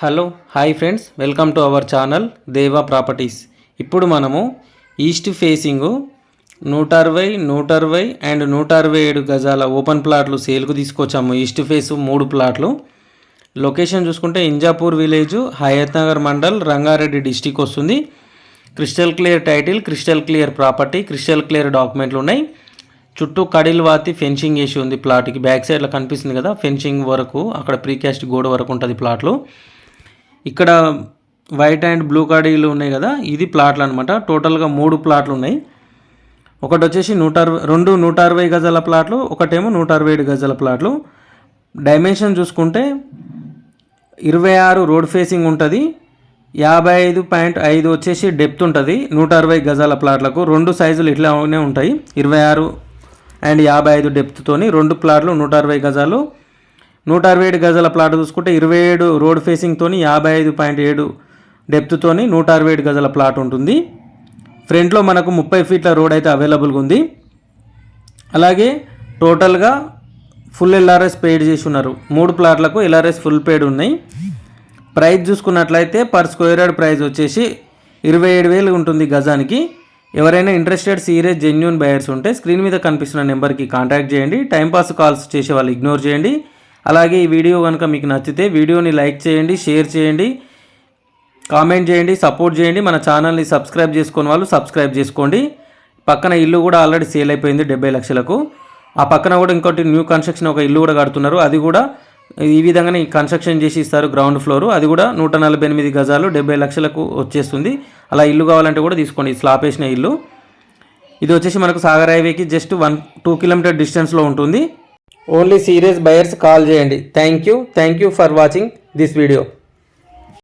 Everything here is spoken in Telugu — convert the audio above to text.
Hello hi friends. Welcome to our channel Deva properties. ఇప్పుడు మనము ఈస్ట్ ఫేసింగ్ నూట అరవై నూట అరవై అండ్ నూట అరవై ఏడు గజాల ఓపెన్ ప్లాట్లు సేల్కు తీసుకొచ్చాము. ఈస్ట్ ఫేస్ మూడు ప్లాట్లు. లొకేషన్ చూసుకుంటే ఇంజాపూర్ విలేజ్ హయత్ నగర్ మండల్ రంగారెడ్డి డిస్టిక్ వస్తుంది. Crystal clear title crystal clear property crystal clear డాక్యుమెంట్లు ఉన్నాయి. చుట్టూ కడిల్ వాతి ఫెన్సింగ్ వేసి ఉంది ప్లాట్కి. బ్యాక్ సైడ్లో కనిపిస్తుంది కదా ఫెన్సింగ్ వరకు అక్కడ ప్రీకాస్ట్ గోడ వరకు ఉంటుంది ప్లాట్లు. ఇక్కడ వైట్ అండ్ బ్లూ కాడీలు ఉన్నాయి కదా ఇది ప్లాట్లు అనమాట టోటల్గా మూడు ప్లాట్లు ఉన్నాయి. ఒకటి వచ్చేసి నూట అరవై రెండు నూట అరవై గజాల ప్లాట్లు ఒకటేమో నూట అరవై ఏడు గజాల ప్లాట్లు. డైమెన్షన్ చూసుకుంటే ఇరవై ఆరు రోడ్ ఫేసింగ్ ఉంటుంది యాభై ఐదు పాయింట్ ఐదు వచ్చేసి డెప్త్ ఉంటుంది నూట అరవై గజాల ప్లాట్లకు. రెండు సైజులు ఇట్లానే ఉంటాయి ఇరవై ఆరు అండ్ యాభై ఐదు డెప్త్తోని రెండు ప్లాట్లు నూట అరవై గజాలు. నూట అరవై ఏడు గజాల ప్లాట్ చూసుకుంటే ఇరవై ఏడు రోడ్ ఫేసింగ్తోని యాభై ఐదు పాయింట్ ఏడు డెప్త్తోని నూట అరవై ఏడు గజాల ప్లాట్ ఉంటుంది. ఫ్రంట్లో మనకు ముప్పై ఫీట్ల రోడ్ అయితే అవైలబుల్గా ఉంది. అలాగే టోటల్గా ఫుల్ ఎల్ఆర్ఎస్ పెయిడ్ చేసి ఉన్నారు. మూడు ప్లాట్లకు ఎల్ఆర్ఎస్ ఫుల్ పెయిడ్ ఉన్నాయి. ప్రైస్ చూసుకున్నట్లయితే పర్ స్క్వేర్ యార్డ్ ప్రైస్ వచ్చేసి ఇరవై ఏడు వేలు ఉంటుంది గజానికి. ఎవరైనా ఇంట్రెస్టెడ్ సీరియస్ జెన్యున్ బయర్స్ ఉంటే స్క్రీన్ మీద కనిపిస్తున్న నెంబర్కి కాంటాక్ట్ చేయండి. టైంపాస్ కాల్స్ చేసే వాళ్ళు ఇగ్నోర్ చేయండి. అలాగే ఈ వీడియో కనుక మీకు నచ్చితే వీడియోని లైక్ చేయండి షేర్ చేయండి కామెంట్ చేయండి సపోర్ట్ చేయండి. మన ఛానల్ని సబ్స్క్రైబ్ చేసుకుని వాళ్ళు సబ్స్క్రైబ్ చేసుకోండి. పక్కన ఇల్లు కూడా ఆల్రెడీ సేల్ అయిపోయింది డెబ్బై లక్షలకు. ఆ పక్కన కూడా ఇంకోటి న్యూ కన్స్ట్రక్షన్ ఒక ఇల్లు కూడా కడుతున్నారు. అది కూడా ఈ విధంగానే కన్స్ట్రక్షన్ చేసి ఇస్తారు గ్రౌండ్ ఫ్లోర్ అది కూడా నూట నలభై ఎనిమిది గజాలు డెబ్బై లక్షలకు వచ్చేస్తుంది. అలా ఇల్లు కావాలంటే కూడా తీసుకోండి. స్లాప్ వేసిన ఇల్లు. ఇది వచ్చేసి మనకు సాగర్ హైవేకి జస్ట్ వన్ టూ కిలోమీటర్ డిస్టెన్స్లో ఉంటుంది. ఓన్లీ సీరియస్ బయర్స్ కాల్ చేయండి. Thank you thank you for watching this video